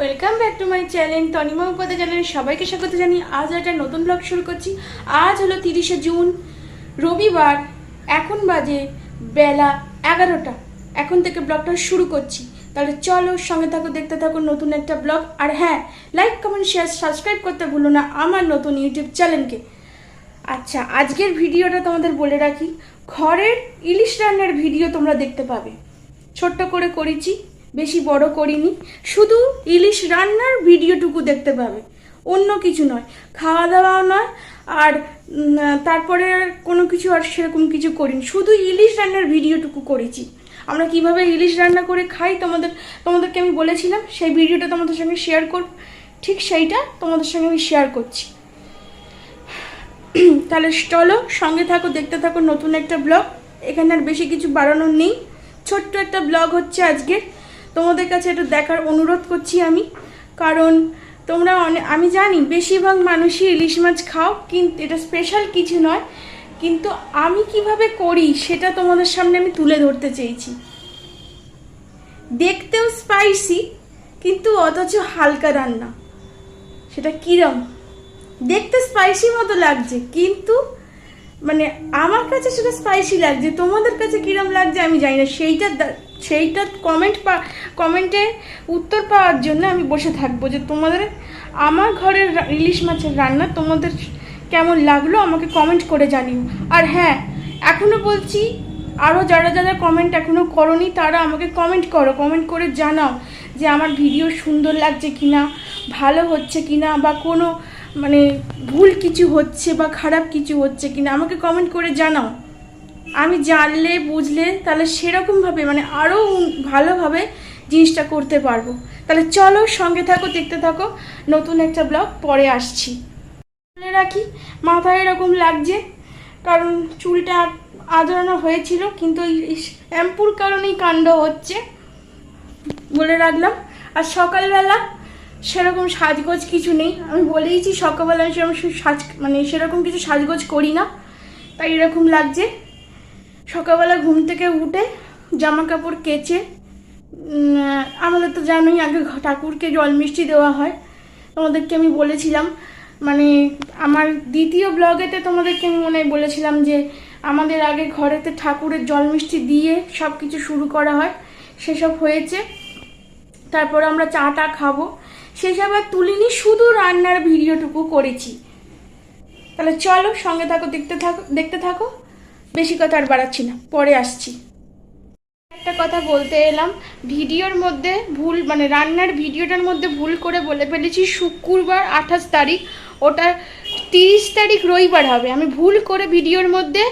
Welcome back to my channel Tanima Upadhyay চ্যানেলে সবাইকে স্বাগত জানি আজ একটা নতুন ব্লগ শুরু করছি। আজ হলো তিরিশে জুন রবিবার, এখন বাজে বেলা এগারোটা। এখন থেকে ব্লগটা শুরু করছি। তাহলে চলো সঙ্গে থাকো, দেখতে থাকো নতুন একটা ব্লগ আর হ্যাঁ লাইক কমেন্ট শেয়ার সাবস্ক্রাইব করতে ভুলো না আমার নতুন ইউটিউব চ্যানেলকে আচ্ছা আজকের ভিডিওটা তোমাদের বলে রাখি। ঘরের ইলিশ রান্নার ভিডিও তোমরা দেখতে পাবে। ছোট্ট করে করেছি। বেশি বড় করিনি। শুধু ইলিশ রান্নার ভিডিওটুকু দেখতে পাবে। অন্য কিছু নয় খাওয়া দাওয়াও নয়, আর তারপরে কোনো কিছু আর সেরকম কিছু করিনি। শুধু ইলিশ রান্নার ভিডিওটুকু করেছি। আমরা কীভাবে ইলিশ রান্না করে খাই তোমাদের, তোমাদেরকে আমি বলেছিলাম, সেই ভিডিওটা তোমাদের সঙ্গে শেয়ার করব। ঠিক সেইটা তোমাদের সঙ্গে আমি শেয়ার করছি। তাহলে চলো, সঙ্গে থাকো, দেখতে থাকো নতুন একটা ব্লগ এখানে আর বেশি কিছু বাড়ানোর নেই। ছোট্ট একটা ব্লগ হচ্ছে আজকে তোমাদের কাছে এটা দেখার অনুরোধ করছি আমি। কারণ তোমরা অনেক আমি জানি বেশিরভাগ মানুষই ইলিশ মাছ খাও কিন্তু এটা স্পেশাল কিছু নয়। কিন্তু আমি কীভাবে করি সেটা তোমাদের সামনে আমি তুলে ধরতে চেয়েছি। দেখতেও স্পাইসি কিন্তু অথচ হালকা রান্না। সেটা কিরম? দেখতে স্পাইসি মতো লাগছে, কিন্তু মানে আমার কাছে সেটা স্পাইসি লাগছে, তোমাদের কাছে কিরম লাগছে আমি জানি না। সেইটা সেইটা কমেন্ট পা কমেন্টে উত্তর পাওয়ার জন্য আমি বসে থাকব যে তোমাদের, আমার ঘরের ইলিশ মাছের রান্না তোমাদের কেমন লাগল আমাকে কমেন্ট করে জানিও। আর হ্যাঁ এখনও বলছি আরও যারা যারা কমেন্ট এখনও করনি তারা আমাকে কমেন্ট করো কমেন্ট করে জানাও যে আমার ভিডিও সুন্দর লাগছে কিনা, ভালো হচ্ছে কিনা, বা কোনো মানে ভুল কিছু হচ্ছে বা খারাপ কিছু হচ্ছে কিনা, আমাকে কমেন্ট করে জানাও। আমি জানলে, বুঝলে, তাহলে সেরকমভাবে মানে আরও ভালোভাবে জিনিসটা করতে পারব। তাহলে চলো সঙ্গে থাকো, দেখতে থাকো। নতুন একটা ব্লগ, পরে আসছি। বলে রাখি, মাথায় এরকম লাগছে, কারণ চুলটা আদরানো হয়েছিল, কিন্তু শ্যাম্পুর কারণেই কাণ্ড হচ্ছে, বলে রাখলাম। আর সকালবেলা সেরকম সাজগোজ কিছু নেই। আমি বলেইছি, সকালবেলা আমি সেরকম সাজ মানে সেরকম কিছু সাজগোজ করি না, তাই এরকম লাগছে। সকালবেলা ঘুম থেকে উঠে জামা কাপড় কেচে আমাদের তো জানোই আগে ঠাকুরকে জল মিষ্টি দেওয়া হয়, তোমাদেরকে আমি বলেছিলাম মানে আমার দ্বিতীয় ব্লগেতে তোমাদেরকে আমি মনে বলেছিলাম যে আমাদের আগে ঘরেতে ঠাকুরের জল মিষ্টি দিয়ে সব কিছু শুরু করা হয়, সেসব হয়েছে, তারপর আমরা চাটা খাব সেসব আর তুলিনি, শুধু রান্নার ভিডিওটুকু করেছি। তাহলে চলো সঙ্গে থাকো, দেখতে থাকো দেখতে থাকো। বেশি কথা আর বাড়াচ্ছি না, পরে আসছি। একটা কথা বলতে এলাম, ভিডিওর মধ্যে ভুল মানে রান্নার ভিডিওটার মধ্যে ভুল করে বলে ফেলেছি, শুক্রবার আঠাশ তারিখ, ওটা তিরিশ তারিখ রবিবার হবে। আমি ভুল করে ভিডিওর মধ্যে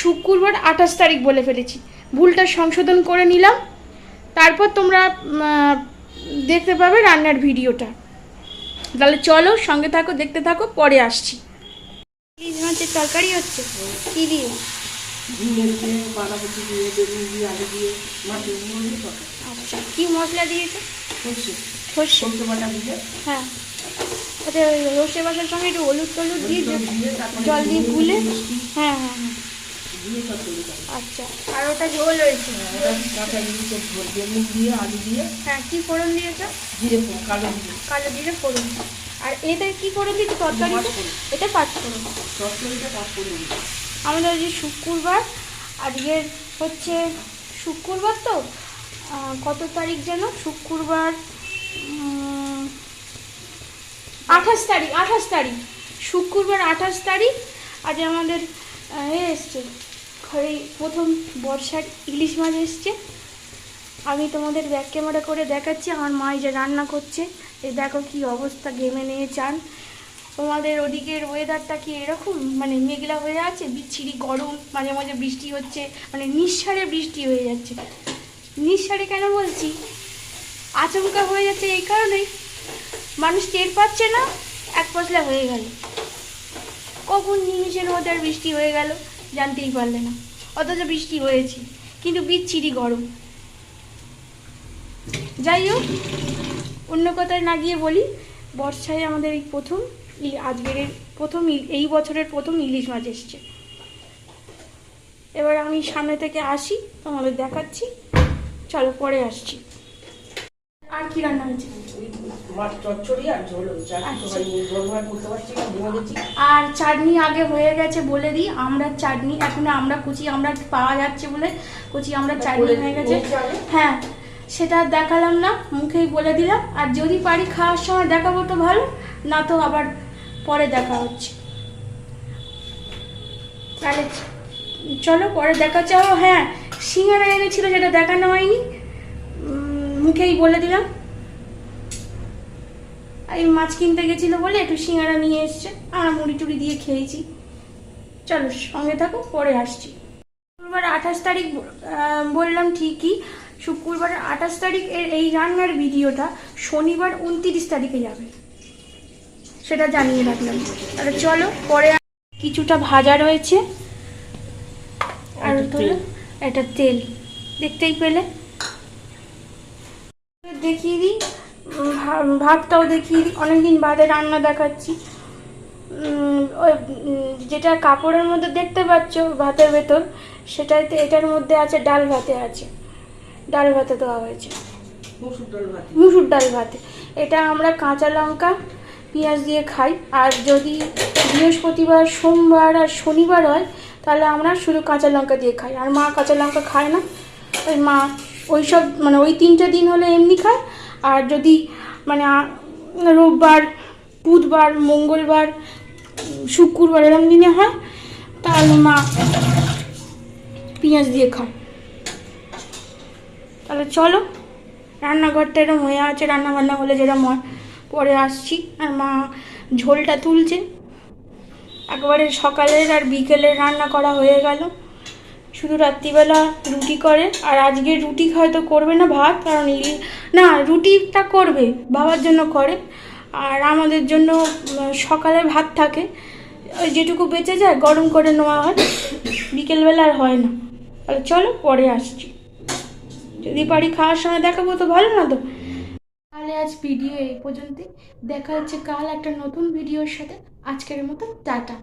শুক্রবার আঠাশ তারিখ বলে ফেলেছি। ভুলটা সংশোধন করে নিলাম, তারপর তোমরা দেখতে পাবে রান্নার ভিডিওটা। তাহলে চলো সঙ্গে থাকো, দেখতে থাকো, পরে আসছি। মাছের তরকারি হচ্ছে। কি দিয়ে? ঝিঙে দিয়ে বাঁধাকপি দিয়ে বেগুন দিয়ে আলু দিয়ে মাছের আচ্ছা কি মশলা দিয়েছে? সর্ষে। সর্ষে? সর্ষে বাটা দিয়ে। হ্যাঁ। আচ্ছা বাসার সঙ্গে একটু হলুদ টলুদ দিয়ে জল দিয়ে গুলে? হ্যাঁ হ্যাঁ হ্যাঁ। আচ্ছা আর ওটা ঝোল রয়েছে কাঁচা ইলিশের ঝোল বেগুন দিয়ে আলু দিয়ে। হ্যাঁ কি ফোড়ন দিয়েছ? জিরে কালো জিরে। কালো জিরে ফোড়ন। আর এতে কি করে তরকারিতে পাঁচফোড়ন। এটা পাঁচ ফোড়ন তরকারিটা আমাদের আজকে শুক্রবার আজকে হচ্ছে শুক্রবার তো? কত তারিখ যেন? শুক্রবার আঠাশ তারিখ আঠাশ তারিখ। শুক্রবার আঠাশ তারিখ আজ আমাদের এ এসছে। ঘরে প্রথম বর্ষার ইলিশ মাছ এসছে। আমি তোমাদের ব্যাক ক্যামেরা করে দেখাচ্ছি, আমার মা যে রান্না করছে। এই দেখো কি অবস্থা, ঘেমে নিয়ে চান। তোমাদের ওদিকের ওয়েদারটা কি এরকম? মানে মেঘলা হয়ে আছে, বিচ্ছিরি গরম, মাঝে মাঝে বৃষ্টি হচ্ছে মানে নিঃসারে বৃষ্টি হয়ে যাচ্ছে। নিঃসারে কেন বলছি? আচমকা হয়ে যাচ্ছে এই কারণে। মানুষ টের পাচ্ছে না, এক পশলা হয়ে গেল। কখন নিমিষের মধ্যে আর বৃষ্টি হয়ে গেল, জানতেই পারলে না। অথচ বৃষ্টি হয়েছে, কিন্তু বিচ্ছিরি গরম। যাই হোক অন্য কথায় না গিয়ে বলি বর্ষায় আমাদের এই প্রথম আজকের প্রথম এই বছরের প্রথম ইলিশ মাছ এসছে। এবার আমি সামনে থেকে আসি তোমাদের দেখাচ্ছি। চলো পরে আসছি। আর কি রান্না হয়েছে? আর আচ্ছা। আর চাটনি আগে হয়ে গেছে বলে দিই আমরা চাটনি এখন আমরা কুচি আমরা পাওয়া যাচ্ছে বলে কুচি আমরা চাটনি হয়ে গেছে। হ্যাঁ সেটা আর দেখালাম না, মুখেই বলে দিলাম। আর যদি পারি খাওয়ার সময় দেখাবো তো ভালো, না তো আবার পরে দেখা হচ্ছে। তাহলে চলো, পরে দেখা হচ্ছে। ও হ্যাঁ সিঙ্গারা এনেছিল যেটা দেখানো হয়নি। মুখেই বলে দিলাম। এই মাছ কিনতে গেছিল বলে একটু সিঙ্গারা নিয়ে এসছে। আমরা মুড়ি টুড়ি দিয়ে খেয়েছি। চলো, সঙ্গে থাকো, পরে আসছি। আঠাশ তারিখ বললাম ঠিকই। শুক্রবার আঠাশ তারিখ এর এই রান্নার ভিডিওটা শনিবার উনত্রিশ তারিখে যাবে। সেটা জানিয়ে রাখলাম। তাহলে চলো পরে কিছুটা ভাজা রয়েছে। আর এটা তেল। দেখতেই পেলে? দেখিয়ে দিই। ভাতটাও দেখিয়ে দিই। অনেকদিন বাদে রান্না দেখাচ্ছি। ওই যেটা কাপড়ের মধ্যে দেখতে পাচ্ছ ভাতের ভেতর সেটাতে এটার মধ্যে আছে ডাল ভাতে আছে। ডাল ভাতে দেওয়া হয়েছে। মুসুর ডাল ভাত। মুসুর ডাল ভাতে। এটা আমরা কাঁচা লঙ্কা পেঁয়াজ দিয়ে খাই। আর যদি বৃহস্পতিবার সোমবার আর শনিবার হয় তাহলে আমরা শুধু কাঁচা লঙ্কা দিয়ে খাই। আর মা কাঁচা লঙ্কা খায় না। ওই মা ওই সব মানে ওই তিনটে দিন হলে এমনি খায়। আর যদি মানে রোববার বুধবার মঙ্গলবার শুক্রবার এরম দিনে হয় তাহলে মা পেঁয়াজ দিয়ে খায়। তাহলে চলো, রান্নাঘরটা এরম হয়ে আছে রান্না বান্না হলে যেরকম হয়। পরে আসছি, আর মা ঝোলটা তুলছে। একবারে সকালের আর বিকেলের রান্না করা হয়ে গেল। শুধু রাত্রিবেলা রুটি করে, আর আজকে রুটি হয়তো করবে না ভাত, কারণ না, রুটিটা করবে, বাবার জন্য করে। আর আমাদের জন্য সকালে ভাত থাকে। ওই যেটুকু বেঁচে যায়, গরম করে নেওয়া হয়। বিকেলবেলা আর হয় না। তাহলে চলো, পরে আসছি। যদি পারি খাওয়ার সময় দেখাবো তো ভালো না তো? তাহলে আজ ভিডিও এই পর্যন্তই। দেখা হচ্ছে কাল একটা নতুন ভিডিওর সাথে। আজকের মতো টাটা।